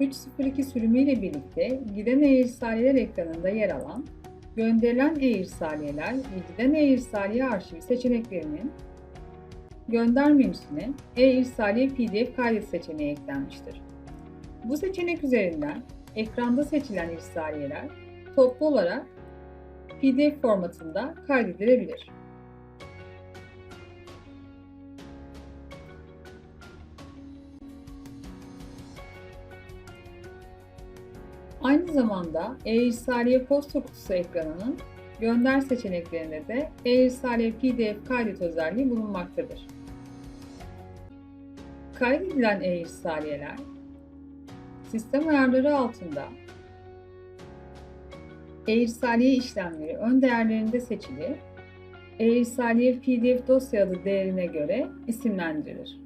302 sürümüyle birlikte giden e-irsaliyeler ekranında yer alan gönderilen e-irsaliyeler ve giden e-irsaliye arşivi seçeneklerinin gönder menüsüne e-irsaliye pdf kaydet seçeneği eklenmiştir. Bu seçenek üzerinden ekranda seçilen irsaliyeler toplu olarak pdf formatında kaydedilebilir. Aynı zamanda e-irsaliye posta kutusu ekranının gönder seçeneklerinde de e-irsaliye pdf kaydet özelliği bulunmaktadır. Kaydedilen e-irsaliyeler sistem ayarları altında e-irsaliye işlemleri ön değerlerinde seçili, e-irsaliye pdf dosya adı değerine göre isimlendirilir.